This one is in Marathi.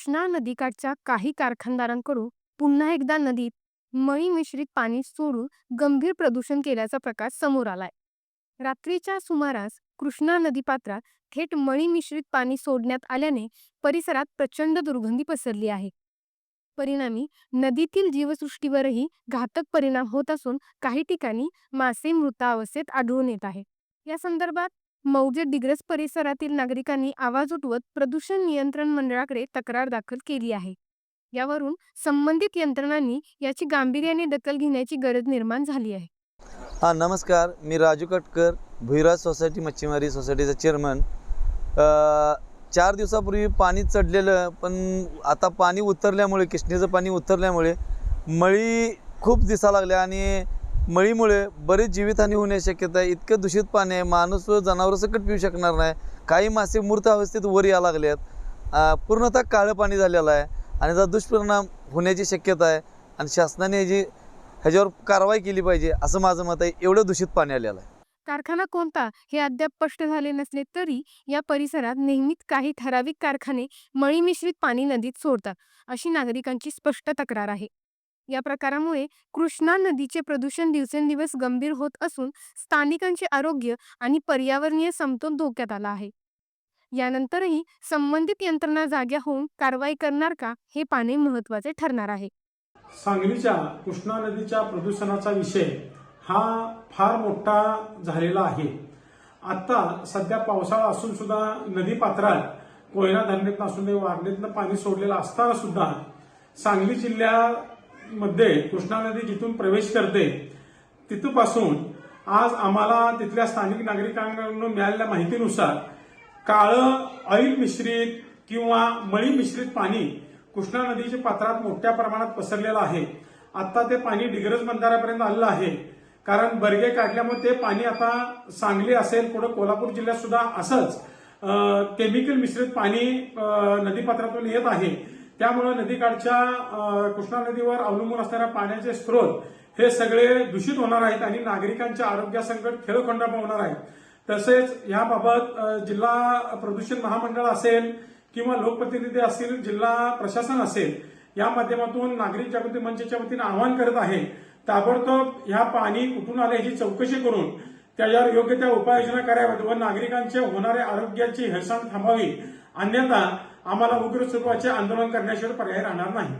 कृष्णा नदीकाठच्या काही कारखानदारांकडून पुन्हा एकदा नदीत मळी मिश्रित पाणी सोडून गंभीर प्रदूषण केल्याचा प्रकार समोर आलाय. रात्रीच्या सुमारास कृष्णा नदीपात्रात थेट मळी मिश्रित पाणी सोडण्यात आल्याने परिसरात प्रचंड दुर्गंधी पसरली आहे. परिणामी नदीतील जीवसृष्टीवरही घातक परिणाम होत असून काही ठिकाणी मासे मृतावस्थेत आढळून येत आहे. या संदर्भात मौजे डिग्रस परिसरातील नागरिकांनी आवाज उठवत प्रदूषण नियंत्रण मंडळाकडे तक्रार दाखल केली आहे. यावरून संबंधित यंत्रणांनी याची गांभीर्याने दखल घेण्याची गरज निर्माण झाली आहे. हां नमस्कार. मी राजू कटकर भुईराज सोसायटी मच्छीमारी सोसायटीचा चेअरमन. चार दिवसापूर्वी पाणी चढलेलं पण आता पाणी उतरल्यामुळे किष्णेचं पाणी उतरल्यामुळे मळी खूप दिसा लागल्या आणि मळीमुळे बरीच जीवितहानी होण्याची शक्यता आहे. इतकं दूषित पाणी आहे. माणूस व जनावरं सकट पिऊ शकणार नाही. काही मासे मूर्त अवस्थेत वर या लागले आहेत पूर्णतः काळं पाणी झालेलं आहे आणि त्याचा दुष्परिणाम होण्याची शक्यता आहे आणि शासनाने जी ह्याच्यावर कारवाई केली पाहिजे असं माझं मत आहे. एवढं दूषित पाणी आलेलं आहे. कारखाना कोणता? हे अद्याप स्पष्ट झाले नसले तरी या परिसरात नेहमीच काही ठराविक कारखाने मळी मिश्रित पाणी नदीत सोडतात अशी नागरिकांची स्पष्ट तक्रार आहे. या प्रकारामुळे कृष्णा नदीचे प्रदूषण दिवसेंदिवस गंभीर होत असून स्थानिकांचे आरोग्य आणि पर्यावरणीय समतोल धोक्यात आला आहे. यानंतरही संबंधित यंत्रणा जाग्या होऊन कारवाई करणार का हे पाहणे महत्त्वाचे ठरणार आहे. सांगलीच्या कृष्णा नदीच्या प्रदूषणाचा विषय हा फार मोठा झालेला आहे. आता सध्या पावसाळा असून सुद्धा नदी पात्रात कोयना धरणीत असून वारणीतनं पाणी सोडलेलं असताना सुद्धा सांगली मध्ये कृष्णा नदी जिथून प्रवेश करते तिथपासून आज आम्हाला तिथल्या स्थानिक नागरिकांकडून मिळालेल्या माहितीनुसार काळं ऑइल मिश्रित किंवा मळी मिश्रित पाणी कृष्णा नदीच्या पात्रात मोठ्या प्रमाणात पसरलेलं आहे. आता ते पाणी डिग्रज बंधाऱ्यापर्यंत आलेलं आहे. कारण बर्गे काढल्यामुळे ते पाणी आता सांगली असेल पुढे कोल्हापूर जिल्ह्यात सुद्धा असंच केमिकल मिश्रित पाणी नदीपात्रातून येत आहे. त्यामुळे नदीकाठच्या कृष्णा नदीवर अवलंबून असणाऱ्या पाण्याचे स्रोत हे सगळे दूषित होणार आहेत आणि नागरिकांच्या आरोग्यासंकट खेळखंडापा होणार आहे तसेच याबाबत जिल्हा प्रदूषण महामंडळ असेल किंवा लोकप्रतिनिधी असतील जिल्हा प्रशासन असेल या माध्यमातून नागरिक जागृती मंचाच्या वतीनं आवाहन करत आहे. ताबडतोब ह्या पाणी कुठून आले याची चौकशी करून त्याच्यावर योग्य त्या उपाययोजना कराव्यात व नागरिकांचे होणारे आरोग्याची हेळसांड थांबावी. अन्यथा आम्हाला उग्र स्वरूपाचे आंदोलन करण्याशिवाय पर्याय राहणार नाही.